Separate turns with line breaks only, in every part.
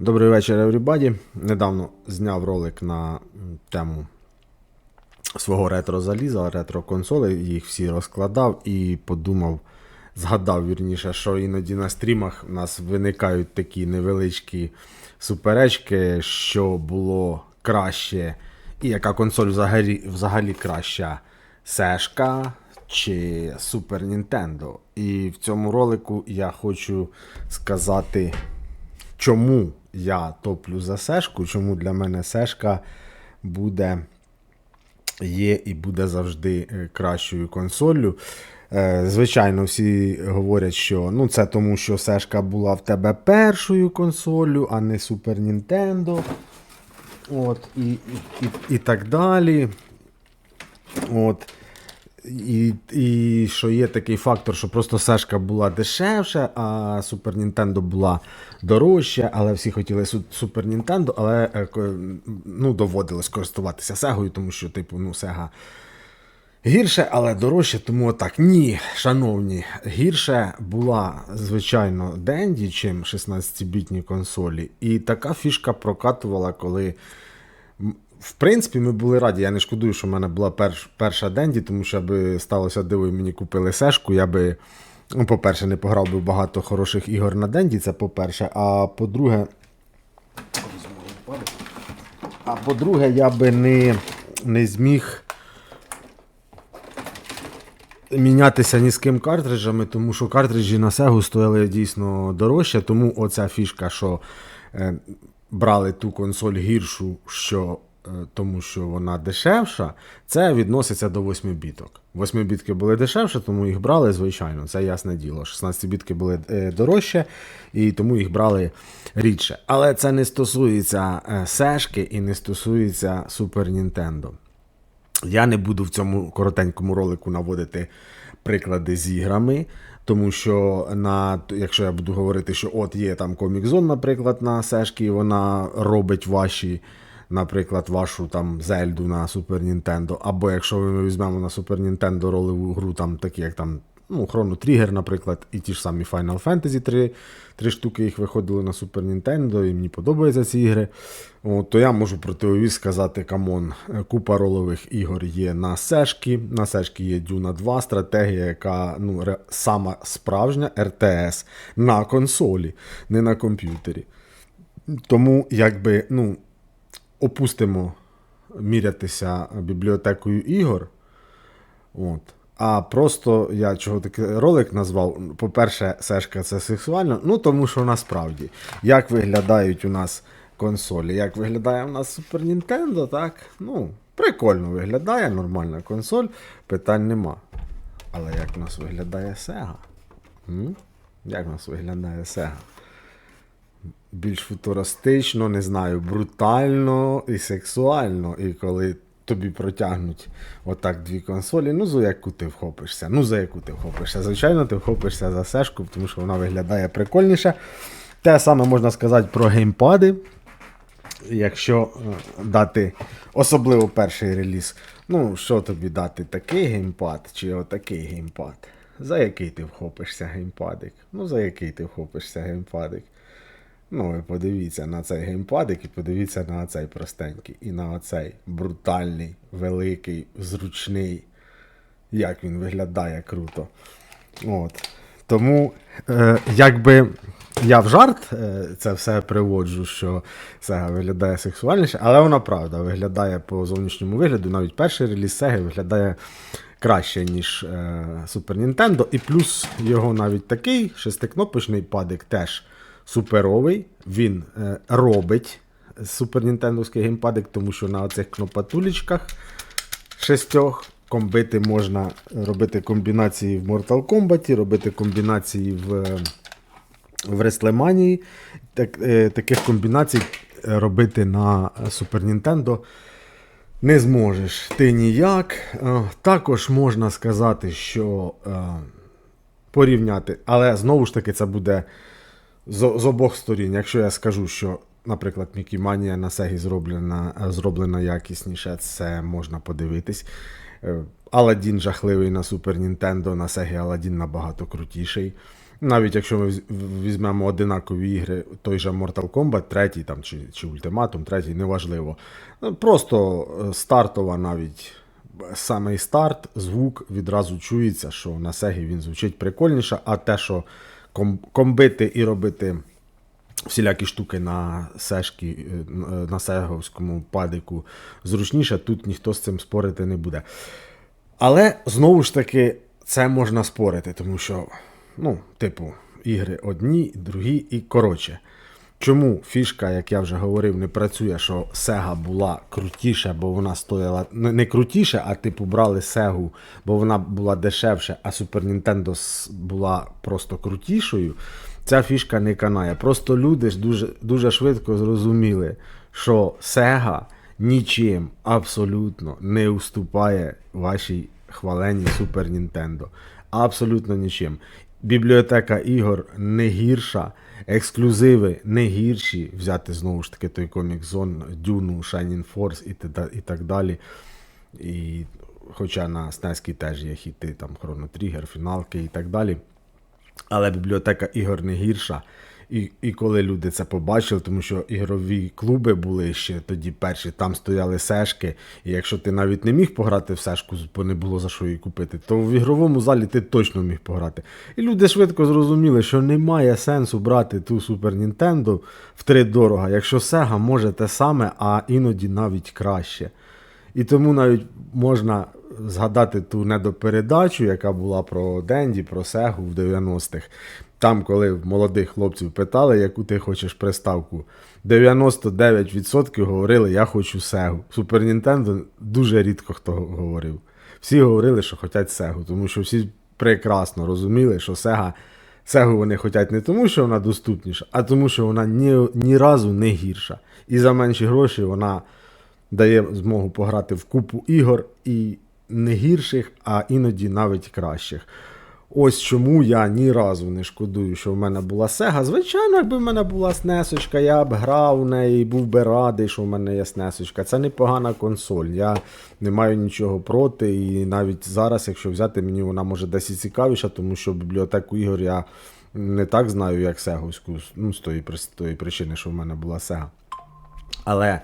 Добрий вечір, everybody. Недавно зняв ролик на тему свого ретро-заліза, ретро-консолей, їх всі розкладав і подумав, згадав вірніше, що іноді на стрімах у нас виникають такі невеличкі суперечки, що було краще, і яка консоль взагалі, взагалі краща Сешка чи Super Nintendo. І в цьому ролику я хочу сказати чому я топлю за сешку, чому для мене сешка буде, є і буде завжди е, кращою консоллю. Е, Звичайно, всі говорять, що ну, це тому, що сешка була в тебе першою консоллю, а не Super Nintendo. От, і, і, і, і так далі. От. І, і що є такий фактор, що просто Сешка була дешевша, а Super Nintendo була дорожча, але всі хотіли Су- Super Nintendo, але е, ну, доводилось користуватися Сегою, тому що, типу, ну, Сега гірше, але дорожче, тому отак. Ні, шановні, гірше була, звичайно, Денді, чим 16-бітні консолі. І така фішка прокатувала, коли в принципі, ми були раді. Я не шкодую, що в мене була перш, перша Денді, тому що аби сталося диво і мені купили сешку, я би, ну, по-перше, не пограв би багато хороших ігор на Денді, це по-перше. А по-друге. А по-друге, я би не, не зміг мінятися ні з ким картриджами, тому що картриджі на Сегу стояли дійсно дорожче, тому оця фішка, що е, брали ту консоль гіршу, що, тому що вона дешевша, це відноситься до 8 біток. 8 бітки були дешевше, тому їх брали, звичайно, це ясне діло. 16 бітки були е, дорожче, і тому їх брали рідше. Але це не стосується е, Сешки і не стосується Super Nintendo. Я не буду в цьому коротенькому ролику наводити приклади з іграми, тому що на, якщо я буду говорити, що от є там Zone, наприклад, на Сешки, і вона робить ваші, наприклад, вашу там Зельду на Super Nintendo, або якщо ми візьмемо на Super Nintendo ролеву гру, там такі як там ну, Chrono Trigger, наприклад, і ті ж самі Final Fantasy 3, три штуки їх виходили на Super Nintendo, і мені подобаються ці ігри. От, то я можу противовіз сказати, камон, купа ролових ігор є на Сешки. На Сешки є Duna 2, стратегія, яка ну, ре- сама справжня RTS на консолі, не на комп'ютері. Тому, якби, ну, опустимо мірятися бібліотекою ігор. От. А просто я чого такий ролик назвав. По-перше, Сешка це сексуально. Ну тому що насправді, як виглядають у нас консолі, як виглядає у нас Super Nintendo, так? Ну, прикольно виглядає, нормальна консоль, питань нема. Але як у нас виглядає Sega? М? Як у нас виглядає Sega? Більш футуристично, не знаю, брутально і сексуально. І коли тобі протягнуть отак дві консолі, ну за яку ти вхопишся? Ну за яку ти вхопишся? Звичайно, ти вхопишся за сешку, тому що вона виглядає прикольніше. Те саме можна сказати про геймпади. Якщо е, дати особливо перший реліз, ну що тобі дати, такий геймпад чи отакий геймпад? За який ти вхопишся геймпадик? Ну, за який ти вхопишся геймпадик? Ну, ви подивіться на цей геймпадик і подивіться на цей простенький. І на оцей брутальний, великий, зручний. Як він виглядає круто. От. Тому, е, якби я в жарт е, це все приводжу, що Sega виглядає сексуальніше, але вона правда виглядає по зовнішньому вигляду. Навіть перший реліз Sega виглядає краще, ніж е, Super Nintendo. І плюс його навіть такий шестикнопочний падик теж суперовий. Він е, робить Super Nintendo геймпадик, тому що на оцих кнопатулечках шестьох комбити можна робити комбінації в Mortal Kombat, робити комбінації в, в Wrestlemania. Так, е, таких комбінацій робити на Super Nintendo не зможеш ти ніяк. Е, Також можна сказати, що порівняти, але знову ж таки це буде з, з обох сторін. Якщо я скажу, що, наприклад, Мікіманія на Sega зроблена, зроблена якісніше, це можна подивитись. Е, Аладдін жахливий на Super Nintendo, на Sega Аладдін набагато крутіший. Навіть якщо ми візьмемо одинакові ігри, той же Mortal Kombat, третій там, чи, чи Ultimatum, третій, неважливо. Ну, Просто е, стартова навіть самий старт, звук відразу чується, що на Сегі він звучить прикольніше, а те, що комбити і робити всілякі штуки на сешки, е, на сеговському падику зручніше, тут ніхто з цим спорити не буде. Але знову ж таки, це можна спорити, тому що, ну, типу, ігри одні, другі і коротше. Чому фішка, як я вже говорив, не працює, що Sega була крутіша, бо вона стояла не крутіше, а типу брали Сегу, бо вона була дешевше, а Super Nintendo була просто крутішою. Ця фішка не канає. Просто люди ж дуже, дуже швидко зрозуміли, що Sega нічим абсолютно не уступає вашій хваленій Super Nintendo. Абсолютно нічим. Бібліотека ігор не гірша, ексклюзиви не гірші. Взяти знову ж таки той комік Зон, Dune, Shining Force і, і так далі. І, хоча на Снецькій теж є хіти, там Хронотрігер, фіналки і так далі. Але бібліотека ігор не гірша. І, і коли люди це побачили, тому що ігрові клуби були ще тоді перші, там стояли сешки, і якщо ти навіть не міг пограти в сешку, бо не було за що її купити, то в ігровому залі ти точно міг пограти. І люди швидко зрозуміли, що немає сенсу брати ту Super Nintendo в три дорога, якщо Sega може те саме, а іноді навіть краще. І тому навіть можна згадати ту недопередачу, яка була про Денді, про Сегу в 90-х. Там, коли молодих хлопців питали, яку ти хочеш приставку, 99% говорили, я хочу Сегу. Супер Нінтендо дуже рідко хто говорив. Всі говорили, що хочуть Сегу, тому що всі прекрасно розуміли, що Сега. Сегу вони хочуть не тому, що вона доступніша, а тому, що вона ні, ні разу не гірша. І за менші гроші вона дає змогу пограти в купу ігор і не гірших, а іноді навіть кращих. Ось чому я ні разу не шкодую, що в мене була Sega. Звичайно, якби в мене була снесочка, я б грав у неї і був би радий, що в мене є снесочка. Це непогана консоль. Я не маю нічого проти. І навіть зараз, якщо взяти, мені вона може десь і цікавіша, тому що бібліотеку ігор я не так знаю, як Сеговську, ну, з тої, причини, що в мене була Sega. Але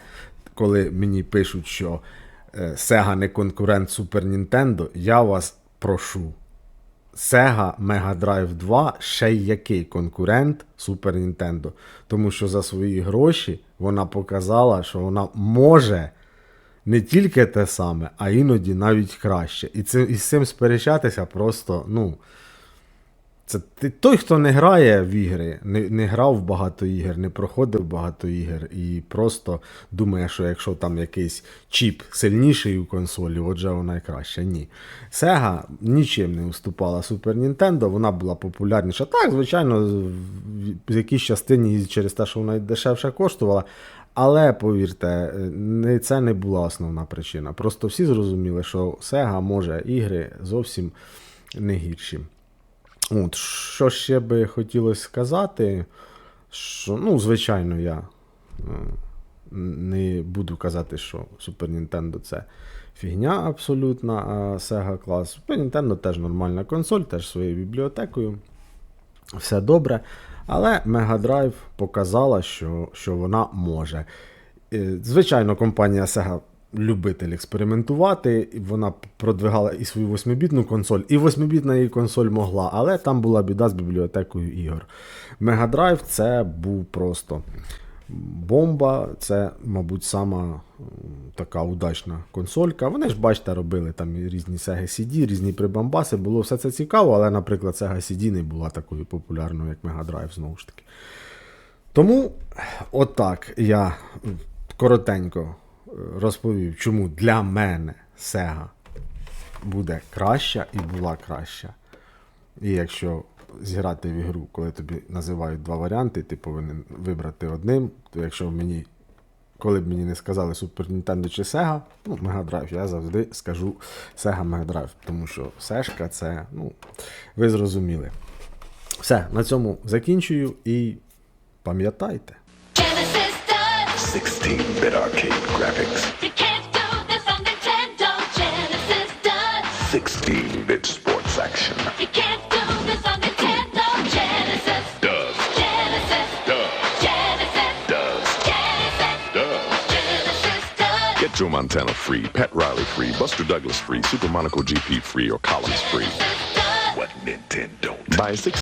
коли мені пишуть, що е, Sega не конкурент Super Nintendo, я вас прошу. Sega Mega Drive 2 ще й який конкурент Super Nintendo. Тому що за свої гроші вона показала, що вона може не тільки те саме, а іноді навіть краще. І, це, і з цим сперечатися просто, ну. Це ти- той, хто не грає в ігри, не, не грав в багато ігор, не проходив багато ігор і просто думає, що якщо там якийсь чіп сильніший у консолі, отже вона і краще. Ні. Sega нічим не уступала Super Nintendo, вона була популярніша. Так, звичайно, в якійсь частині через те, що вона дешевше коштувала. Але повірте, не, це не була основна причина. Просто всі зрозуміли, що Sega може ігри зовсім не гірші. От, що ще би хотілося сказати, що, ну, звичайно, я е, не буду казати, що Super Nintendo це фігня абсолютна, а Sega клас. Super Nintendo теж нормальна консоль, теж своєю бібліотекою. Все добре. Але Mega Drive показала, що, що вона може. Е, Звичайно, компанія Sega любитель експериментувати. Вона продвигала і свою 8-бітну консоль, і 8-бітна її консоль могла, але там була біда з бібліотекою ігор. Drive це був просто бомба, це, мабуть, сама така удачна консолька. Вони ж, бачите, робили там різні Sega CD, різні прибамбаси. Було все це цікаво, але, наприклад, Sega CD не була такою популярною, як Drive, знову ж таки. Тому отак я коротенько розповів, чому для мене Sega буде краща і була краща. І якщо зіграти в ігру, коли тобі називають два варіанти, ти повинен вибрати одним, то якщо мені, коли б мені не сказали Super Nintendo чи Sega, ну, Mega Drive, я завжди скажу Sega Mega Drive, тому що Сешка це, ну, ви зрозуміли. Все, на цьому закінчую і пам'ятайте.
16-bit arcade graphics.
You can't do this on Nintendo, Genesis, duh.
16-bit sports action.
You can't do this on Nintendo Genesis. Does. Genesis. Does. Genesis. Does. Genesis. Does. Genesis. Does.
Get Joe Montana free, Pat Riley free, Buster Douglas free, Super Monaco GP free, or Collins free.
What Nintendo?
Buy six.